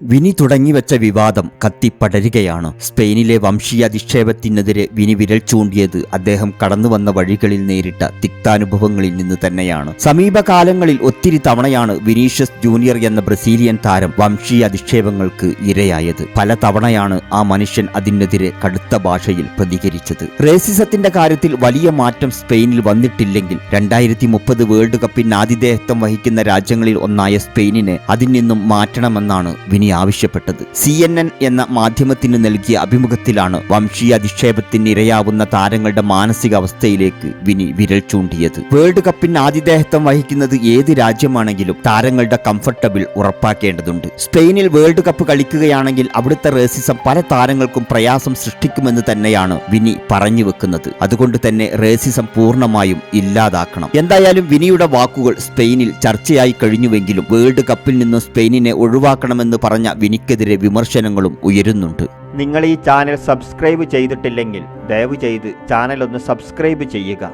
വിനി തുടങ്ങിവെച്ച വിവാദം കത്തിപ്പടരുകയാണ് സ്പെയിനിലെ വംശീയ അധിക്ഷേപത്തിനെതിരെ വിനി വിരൽ ചൂണ്ടിയത് അദ്ദേഹം കടന്നുവന്ന വഴികളിൽ നേരിട്ട തിക്താനുഭവങ്ങളിൽ നിന്ന് തന്നെയാണ്. സമീപകാലങ്ങളിൽ ഒത്തിരി തവണയാണ് വിനീഷ്യസ് ജൂനിയർ എന്ന ബ്രസീലിയൻ താരം വംശീയ അധിക്ഷേപങ്ങൾക്ക് ഇരയായത്. പല തവണയാണ് ആ മനുഷ്യൻ അതിനെതിരെ കടുത്ത ഭാഷയിൽ പ്രതികരിച്ചത്. റേസിസത്തിന്റെ കാര്യത്തിൽ വലിയ മാറ്റം സ്പെയിനിൽ വന്നിട്ടില്ലെങ്കിൽ രണ്ടായിരത്തി മുപ്പത് വേൾഡ് കപ്പിന് ആതിഥേയത്വം വഹിക്കുന്ന രാജ്യങ്ങളിൽ ഒന്നായ സ്പെയിനിനെ അതിൽ നിന്നും മാറ്റണമെന്നാണ് വിനി ആവശ്യപ്പെട്ടത്. സി എന്ന മാധ്യമത്തിന് നൽകിയ അഭിമുഖത്തിലാണ് വംശീയ അധിക്ഷേപത്തിന് ഇരയാവുന്ന താരങ്ങളുടെ മാനസികാവസ്ഥയിലേക്ക് വിനി വിരൽ ചൂണ്ടിയത്. വേൾഡ് കപ്പിന് ആതിഥേയത്വം വഹിക്കുന്നത് ഏത് രാജ്യമാണെങ്കിലും താരങ്ങളുടെ കംഫർട്ടബിൾ ഉറപ്പാക്കേണ്ടതുണ്ട്. സ്പെയിനിൽ വേൾഡ് കപ്പ് കളിക്കുകയാണെങ്കിൽ അവിടുത്തെ റേസിസം പല താരങ്ങൾക്കും പ്രയാസം സൃഷ്ടിക്കുമെന്ന് തന്നെയാണ് വിനി പറഞ്ഞു വെക്കുന്നത്. അതുകൊണ്ട് തന്നെ റേസിസം പൂർണമായും ഇല്ലാതാക്കണം. എന്തായാലും വിനിയുടെ വാക്കുകൾ സ്പെയിനിൽ ചർച്ചയായി കഴിഞ്ഞുവെങ്കിലും വേൾഡ് കപ്പിൽ നിന്ന് സ്പെയിനിനെ ഒഴിവാക്കണമെന്ന് പറഞ്ഞ വിനിക്കെതിരെ വിമർശനങ്ങളും ഉയരുന്നുണ്ട്. നിങ്ങൾ ഈ ചാനൽ സബ്സ്ക്രൈബ് ചെയ്തിട്ടില്ലെങ്കിൽ ദയവ് ചെയ്ത് ചാനൽ ഒന്ന് സബ്സ്ക്രൈബ് ചെയ്യുക.